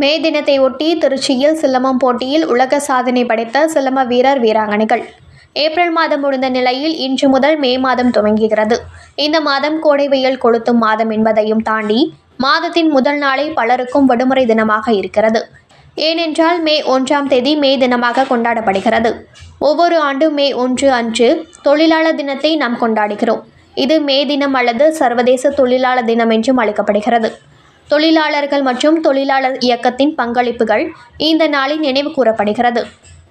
மே தினத்தை ஒட்டி திருச்சியில் சிலம்பம் போட்டியில் உலக சாதனை படைத்த சிலம்ப வீரர் வீராங்கனைகள். ஏப்ரல் மாதம் முடிந்த நிலையில் இன்று முதல் மே மாதம் துவங்குகிறது. இந்த மாதம் கோடை வெயில் கொளுத்தும் மாதம் என்பதையும் தாண்டி மாதத்தின் முதல் நாளை பலருக்கும் விடுமுறை தினமாக இருக்கிறது. ஏனென்றால் மே ஒன்றாம் தேதி மே தினமாக கொண்டாடப்படுகிறது. ஒவ்வொரு ஆண்டும் மே ஒன்று அன்று தொழிலாளர் தினத்தை நாம் கொண்டாடுகிறோம். இது மே தினம் அல்லது சர்வதேச தொழிலாளர் தினம் என்றும் அழைக்கப்படுகிறது. தொழிலாளர்கள் மற்றும் தொழிலாளர் இயக்கத்தின் பங்களிப்புகள் இந்த நாளில் நினைவு கூறப்படுகிறது.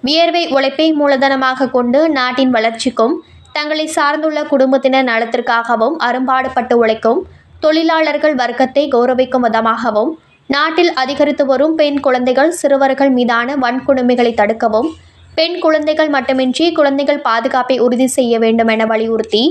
வியர்வை உழைப்பை மூலதனமாக கொண்டு நாட்டின் வளர்ச்சிக்கும் தங்களை சார்ந்துள்ள குடும்பத்தினர் நலத்திற்காகவும் அரும்பாடுபட்டு உழைக்கும் தொழிலாளர்கள் வர்க்கத்தை கௌரவிக்கும் விதமாகவும் நாட்டில் அதிகரித்து வரும் பெண் குழந்தைகள் சிறுவர்கள் மீதான வன்கொடுமைகளை தடுக்கவும் பெண் குழந்தைகள் மட்டுமின்றி குழந்தைகள் பாதுகாப்பை உறுதி செய்ய வேண்டும் என வலியுறுத்தி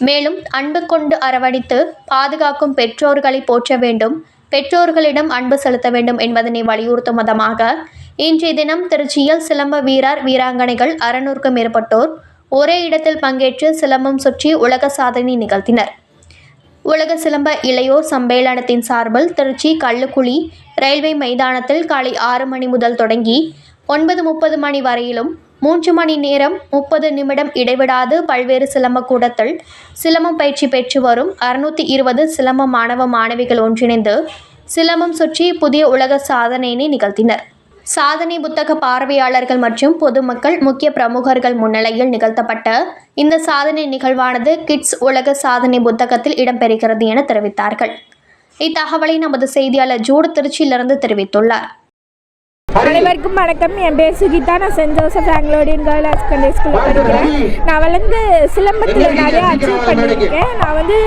மேலும் அன்பு கொண்டு அரவணைத்து பாதுகாக்கும் பெற்றோர்களை போற்ற வேண்டும் பெற்றோர்களிடம் அன்பு செலுத்த வேண்டும் என்பதனை வலியுறுத்தும் விதமாக இன்றைய தினம் திருச்சியில் சிலம்ப வீரர் வீராங்கனைகள் அறநூறுக்கும் மேற்பட்டோர் ஒரே இடத்தில் பங்கேற்று சிலம்பம் சுற்றி உலக சாதனை நிகழ்த்தினர். உலக சிலம்ப இளையோர் சம்மேளனத்தின் சார்பில் திருச்சி கள்ளுக்குழி ரயில்வே மைதானத்தில் காலை ஆறு மணி முதல் தொடங்கி ஒன்பது முப்பது மணி வரையிலும் மூன்று மணி நேரம் முப்பது நிமிடம் இடைவிடாது பல்வேறு சிலம்ப கூடத்தில் சிலம்பம் பயிற்சி பெற்று வரும் அறுநூற்றி இருபது சிலம்ப மாணவ மாணவிகள் ஒன்றிணைந்து சிலம்பம் சுற்றி புதிய உலக சாதனையினை நிகழ்த்தினர். சாதனை புத்தக பார்வையாளர்கள் மற்றும் பொதுமக்கள் முக்கிய பிரமுகர்கள் முன்னிலையில் நிகழ்த்தப்பட்ட இந்த சாதனை நிகழ்வானது கிட்ஸ் உலக சாதனை புத்தகத்தில் இடம்பெறுகிறது என தெரிவித்தார்கள். இத்தகவலை நமது செய்தியாளர் ஜூடு திருச்சியிலிருந்து தெரிவித்துள்ளார். அனைவருக்கும் வணக்கம். என் பேர் சுகிதா. நான் Saint Joseph Anglo Indian girl higher secondary ஸ்கூலில் படிக்கிறேன். நான் வந்து சிலம்பத்தில் நிறைய அச்சீவ் பண்ணியிருக்கேன். நான் வந்து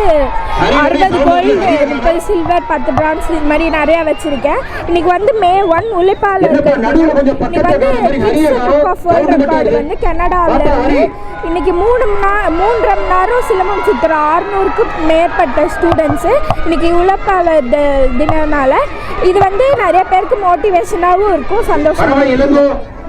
அறுபது கோல்டு முப்பது சில்வர் பத்து பிரான்ஸ் இது மாதிரி நிறையா வச்சுருக்கேன். இன்னைக்கு வந்து மே ஒன் உழைப்பாளர் இன்னைக்கு வந்து kids book of world record வந்து கனடாவில் இருந்து இன்னைக்கு மூணு மூன்றரை மணி நேரம் சிலம்பம் சுற்றுற ஆறுநூறுக்கும் மேற்பட்ட ஸ்டூடெண்ட்ஸு இன்னைக்கு உழைப்பாளர் தி- தினனால இது வந்து நிறைய பேருக்கு மோட்டிவேஷனாகவும் இருக்கும் சந்தோஷமாக இருக்கும்